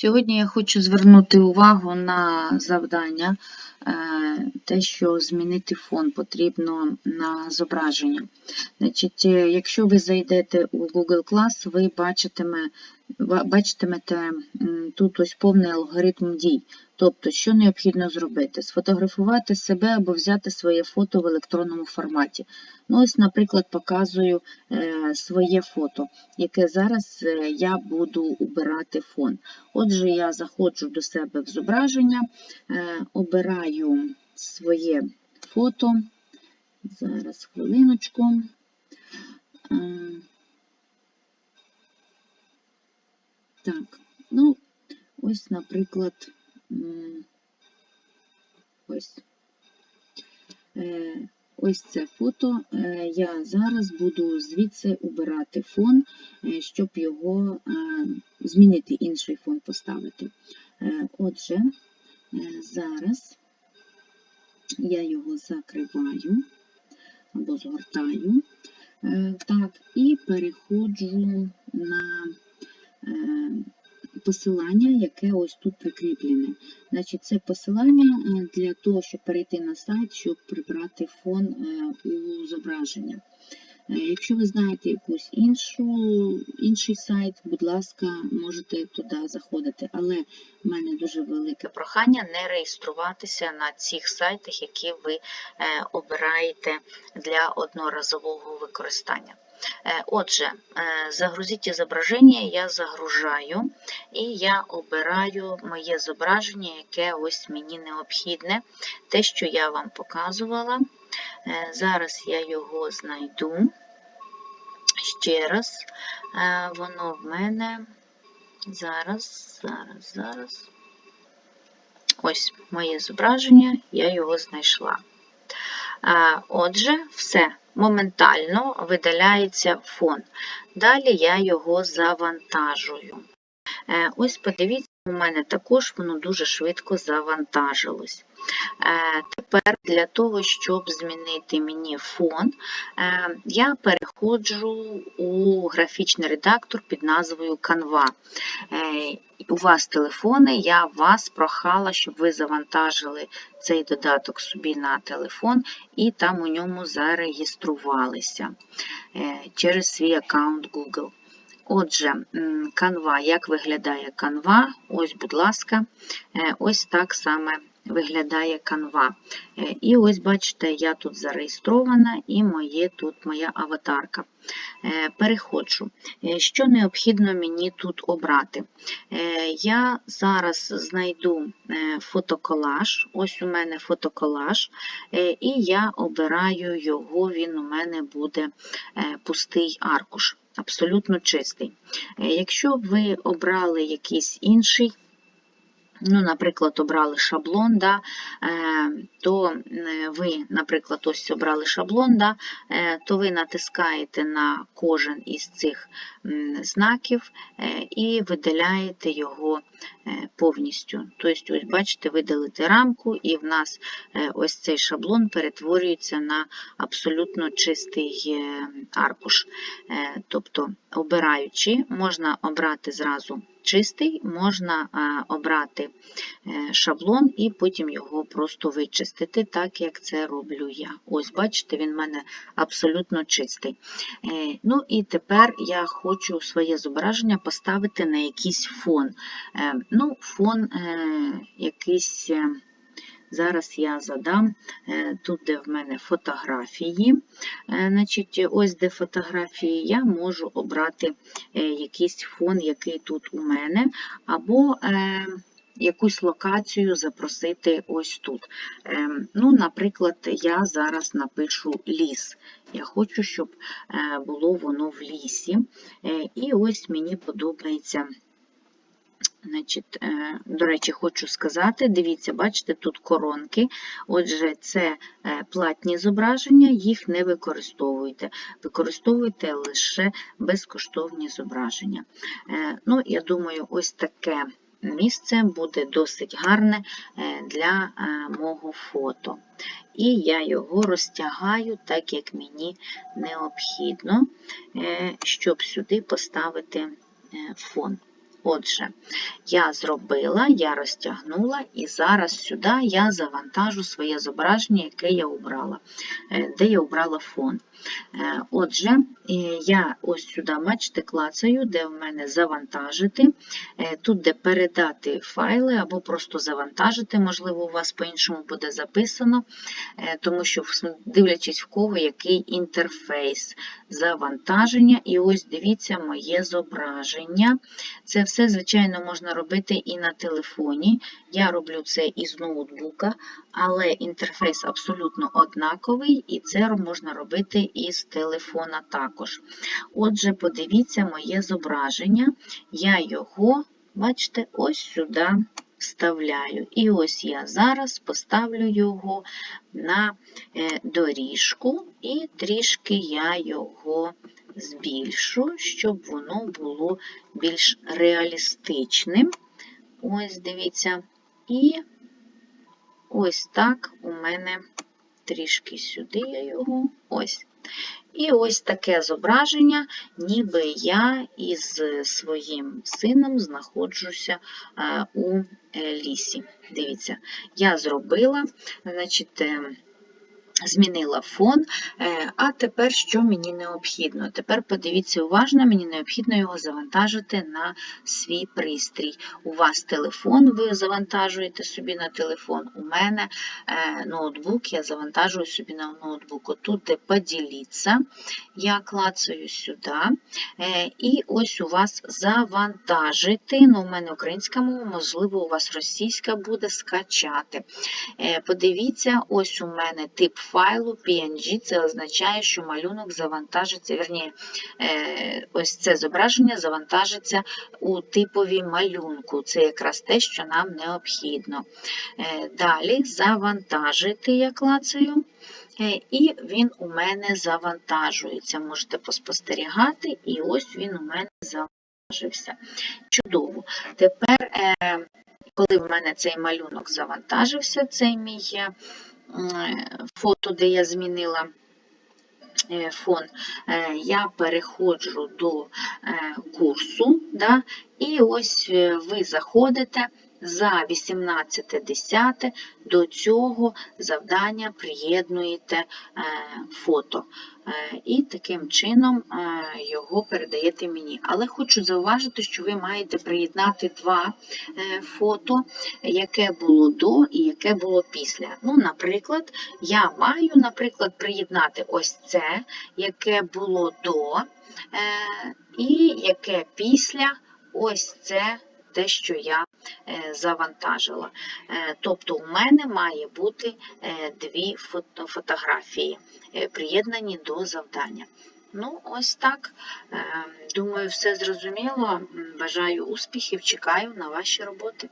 Сьогодні я хочу звернути увагу на завдання, е, те, що змінити фон потрібно на зображення. Значить, е, якщо ви зайдете у Google Class, ви бачитиме, ба- бачитимете тут ось повний алгоритм дій. Тобто, що необхідно зробити? Сфотографувати себе або взяти своє фото в електронному форматі. Ну, ось, наприклад, показую е, своє фото, яке зараз е, я буду убирати фон. Отже, я заходжу до себе в зображення, е, обираю своє фото. Зараз хвилиночку. Так, ну, ось, наприклад, ось. Е, Ось це фото. Е, Я зараз буду звідси убирати фон, е, щоб його змінити інший фон поставити. Отже, зараз я його закриваю або згортаю. Так, і переходжу на посилання, яке ось тут прикріплене. Значить, це посилання е, для того, щоб перейти на сайт, щоб прибрати фон е, у зображення. Е, Якщо ви знаєте іншу, інший сайт, будь ласка, можете туди заходити. Але в мене дуже велике прохання не реєструватися на цих сайтах, які ви е, обираєте для одноразового використання. Е, Отже, е, загрузіть зображення, я загружаю, і я обираю моє зображення, яке ось мені необхідне, те, що я вам показувала. Е, Зараз я його знайду. Ще раз, воно в мене зараз, зараз, зараз. Ось моє зображення, я його знайшла. Отже, все, моментально видаляється фон. Далі я його завантажую. Е, Ось подивіться, у мене також воно дуже швидко завантажилось. Е, Тепер для того, щоб змінити мені фон, е, я переходжу у графічний редактор під назвою Canva. Е, У вас телефони, я вас прохала, щоб ви завантажили цей додаток собі на телефон і там у ньому зареєструвалися через свій аккаунт Google. Отже, Canva, як виглядає Canva? Ось, будь ласка, е, ось так саме виглядає Canva. Е, І ось бачите, я тут зареєстрована і моє тут моя аватарка. Е, Переходжу. Що необхідно мені тут обрати? Я зараз знайду фотоколаж. Ось у мене фотоколаж, і я обираю його, він у мене буде пустий аркуш, абсолютно чистий. Е, Якщо ви обрали якийсь інший, ну, наприклад, обрали шаблон, да, е, то е, ви, наприклад, ось обрали шаблон, да, е, то ви натискаєте на кожен із цих знаків і видаляєте його повністю. Тобто, ось бачите, видалити рамку, і в нас ось цей шаблон перетворюється на абсолютно чистий аркуш. Тобто, обираючи, можна обрати зразу чистий, можна е, обрати е, шаблон і потім його просто вичистити, так як це роблю я. Ось, бачите, він в мене абсолютно чистий. Е, Ну і тепер я хочу своє зображення поставити на якийсь фон. Ну, фон якийсь. Зараз я задам е, тут, де в мене фотографії. Е, Значить, ось де фотографії, я можу обрати е, якийсь фон, який тут у мене, або якусь локацію запросити ось тут. Ну, Наприклад, я зараз напишу ліс. Я хочу, щоб було воно в лісі. І ось мені подобається. Значить, е, До речі, хочу сказати, дивіться, бачите, тут коронки. Отже, це е, платні зображення, їх не використовуйте. Використовуйте лише безкоштовні зображення. Е, Ну, Я думаю, ось таке місце буде досить гарне для мого фото. І я його розтягаю так, як мені необхідно, щоб сюди поставити фон. Отже, я зробила, я розтягнула, і зараз сюди я завантажу своє зображення, яке я обрала, е, де я обрала фон. Е, Отже, е, я ось сюди, бачите, клацаю, де в мене завантажити. Е, Тут, де передати файли або просто завантажити, можливо, у вас по-іншому буде записано, тому що, дивлячись в кого, який інтерфейс завантаження. І ось дивіться моє зображення. Це все, звичайно, можна робити і на телефоні. Я роблю це із ноутбука, але інтерфейс абсолютно однаковий, і це можна робити із телефона також. Отже, подивіться моє зображення. Я його, бачите, ось сюди вставляю. І ось я зараз поставлю його на е, доріжку, і трішки я його збільшу, щоб воно було більш реалістичним. Ось дивіться. І ось так у мене трішки сюди я його. Ось. І ось таке зображення, ніби я із своїм сином знаходжуся е, у е, лісі. Дивіться, я зробила, значить, е, змінила фон. Е, А тепер що мені необхідно? Тепер подивіться уважно, мені необхідно його завантажити на свій пристрій. У вас телефон, ви завантажуєте собі на телефон. У мене е, ноутбук, я завантажую собі на ноутбук. Тут де поділіться, я клацаю сюди. Е, І ось у вас завантажити. Ну, у мене українська мова, можливо, у вас російська буде скачати. Подивіться, ось у мене тип файлу PNG, це означає, що малюнок завантажиться, верні, е, ось це зображення завантажиться у типові малюнку. Це якраз те, що нам необхідно. Е, Далі завантажити я клацаю. Е, І він у мене завантажується. Можете поспостерігати, і ось він у мене завантажився. Чудово. Тепер, коли в мене цей малюнок завантажився, цей мій фото, де я змінила е, фон, е, я переходжу до е, курсу, да, і ось е, ви заходите за 18.10 до цього завдання приєднуєте е, фото. Е, І таким чином е, його передаєте мені. Але хочу зауважити, що ви маєте приєднати два фото, яке було до і яке було після. Ну, Наприклад, я маю наприклад, приєднати ось це, яке було до, і яке після ось це те, що я завантажила. Е, Тобто у мене має бути е, дві фотографії, е, приєднані до завдання. Ну, ось так. Е, Думаю, все зрозуміло. Бажаю успіхів, чекаю на ваші роботи.